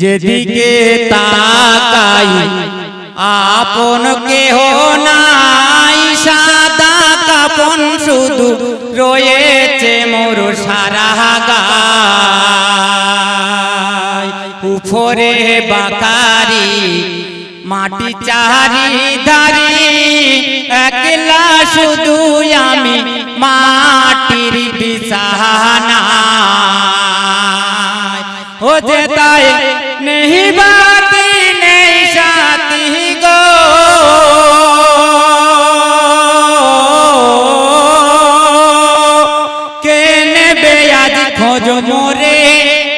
যেদিকে তাকাই, আপন কেহ নাই, সাদা কাপন শুধু রয়েছে মোর সারা গায়। উপরে বাকারি মাটি চারি ধারি, একলা শুধু আমি মাটির বিছানা ও যে তাই নেই বাতি নেই সাথী গো। কে নেবে আজ খোঁজ মোরে,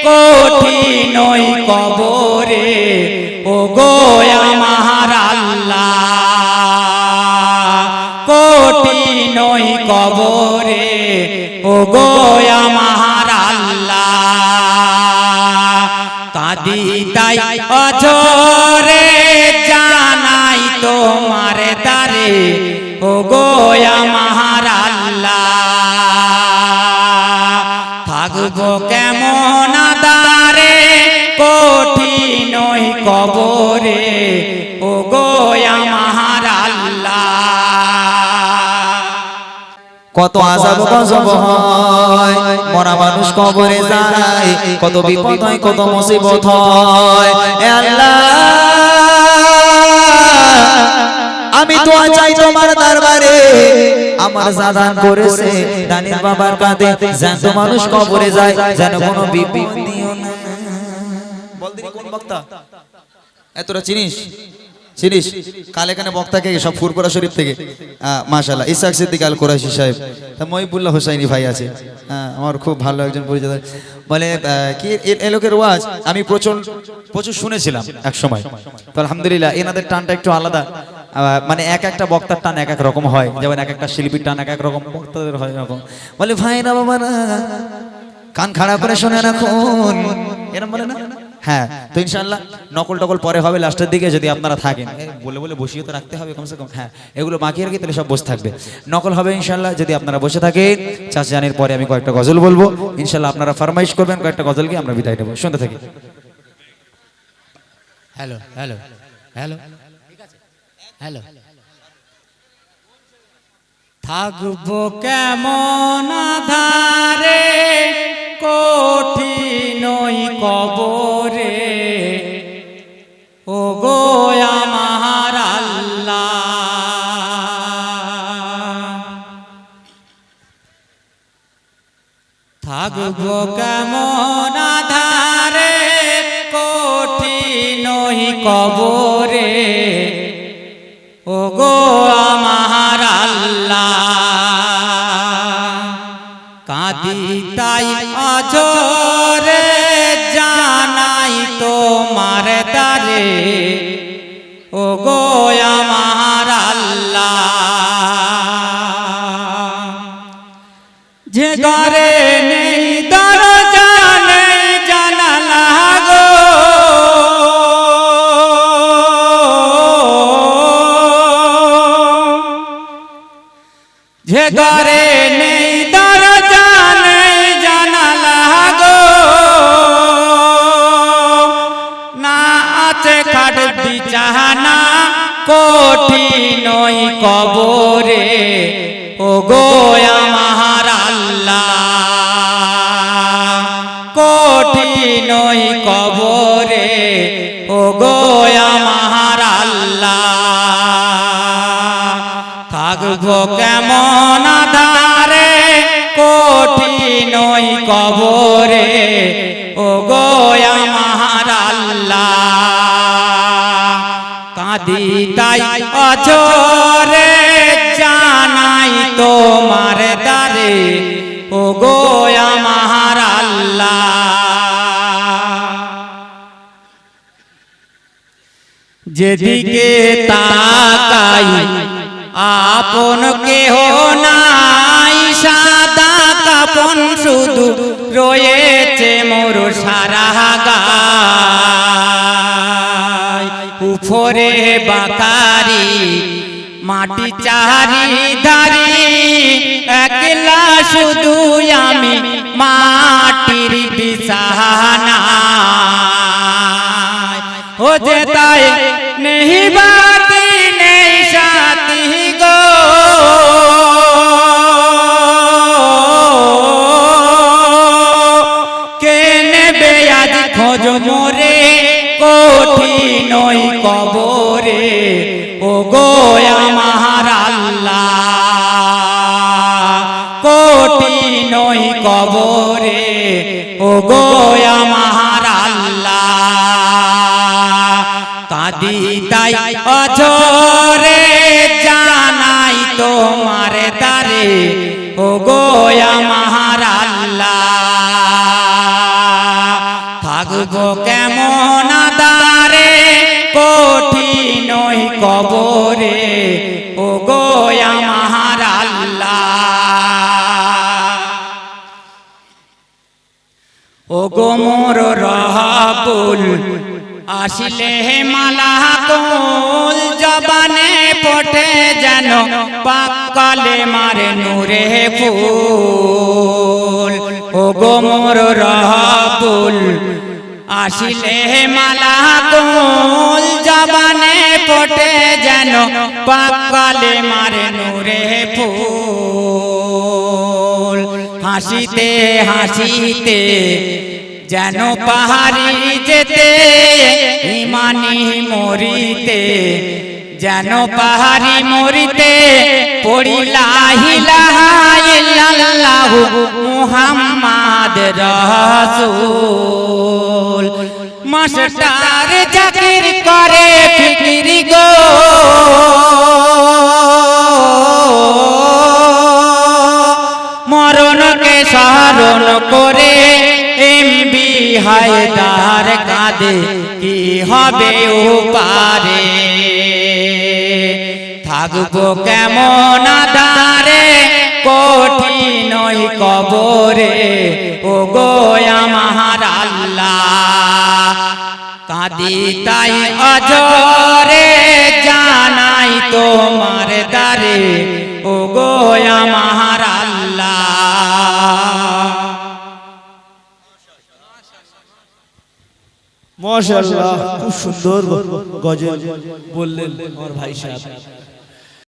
কঠিন ওই কবরে? ও গো আমার আল্লাহ, কঠিন ওই কবরে? ও গো আমার কাদি তাই অঝরে জানাই তোমার দারে ও গো আমার আল্লাহ। থাকব কেমন দারে কঠিন কবরে। ও গো আমার আল্লাহ। কত আজাব গজব হয়। কবরে যায় কত বিপদ হয় কত মুসিবত হয়। আল্লাহ আমি তো চাই তোমার দরবারে। আমার সাধান করেছে দানির বাবার কাঁধে। জ্যান্ত মানুষ কবরে যায় যেন কোনো বিপদ দিও না বল দিনি কোন বক্তা। এতটা চিনিস? চিনিস কাল এখানে বক্তাকে সব ফুরপুরা শরীফ থেকে। মাশাল্লাহ ইসাক সিদ্দিক আল কোরাইশি সাহেব। মহিবুল্লাহ হোসাইনি ভাই আছে। হ্যাঁ, আমার খুব ভালো একজন পরিচিত। বলে কি এ- লোকের ওয়াজ? আমি প্রচুর প্রচুর শুনেছিলাম এক সময় তো আলহামদুলিল্লাহ এনাদের টানটা একটু আলাদা। মানে এক একটা বক্তার টান এক এক রকম হয়। যেমন এক একটা শিল্পীর টান এক এক রকম বক্তাদের হয় এরকম। বলে ভাই না বাবা না কান খাড়া করে শুনে রাখুন এরকম বলে না? হ্যাঁ তো ইনশাল্লাহ নকল টকল পরে হবে লাস্টের দিকে যদি আপনারা থাকেন। বলে বলে বসিয়ে তো রাখতে হবে কমসে কম। হ্যাঁ এগুলো বাকি রেখে তাহলে সব বসে থাকবে। নকল হবে ইনশাল্লাহ যদি আপনারা বসে থাকেন। চাষ জানের পরে আমি কয়েকটা গজল বলব। ইনশাল্লাহ আপনারা ফরমাইশ করবেন কয়েকটা গজল গিয়ে আমরা বিদায় নেব। শুনতে থাকি। Hello hello hello hello. থাকব কেমন ধারে কঠিন ওই কবরে। থাকব কেমন কঠিন ওই কবরে। ও গো আমার আল্লাহ, কাঁদি তাই অজরে জানাই তোমার দারে ও গো আমার আল্লাহ, যে ঘরে যে ঘরে নেই দরজা নেই জানালা গো না আছে খাট বিছানা কঠিন ওই কবরে। ও গো আমার আল্লাহ, কঠিন ওই কবরে। ও গো আমার আল্লাহ, থাকব কেমন কবরে ও গো আমার আল্লাহ। কাঁদি তাই অচরে জানাই তোমার দারে ও গো আমার আল্লাহ। যেদিকে তাকাই, আপন কেহ সাদা কাপন শুধু রয়েছে মোর সারা গায়। উপরে বাকারি মাটি চারি ধারি, একলা শুধু আমি মাটির বিছানা ও যেতায় নেহি বাতি মোরে, কঠিন ওই কবরে। ও গো আমার আল্লাহ, কঠিন ওই কবরে। ও গো আমার আল্লাহ, কাদি তাই অঝরে, জানাই তোমার তারে ও গো থাকব কেমন দারে কঠিন কবরে। ও গো আমার ও গো মোর রহাবুল, আসিলে মালা কোল জবানে পটে যেন পাকালে মারে নূরে ফুল। ও গো মোর রহাবুল আসিলে মালা কোল জবানে পটে যেন পাকালে মারে নূরে ফুল। হাসিতে হাসিতে যেন পাহাড়ি যেতে ইমানি মরিতে যেন পাহাড়ি মরিতে পড়িলাহিলাহু মুহাম্মাদ রসুল। মাস্টার জাকির করে ফিকিরি গো। মরণকে স্মরণ করে এমবি হায়দার কাঁদে কি হবে ও পারে থাকব কেমন আদারে কাঁদি তাই অজরে জানাই তোমার দারে ও গোয়া আমার আল্লাহ। মাশাআল্লাহ খুব সুন্দর গজল। বললেন আমার ভাই সাহেব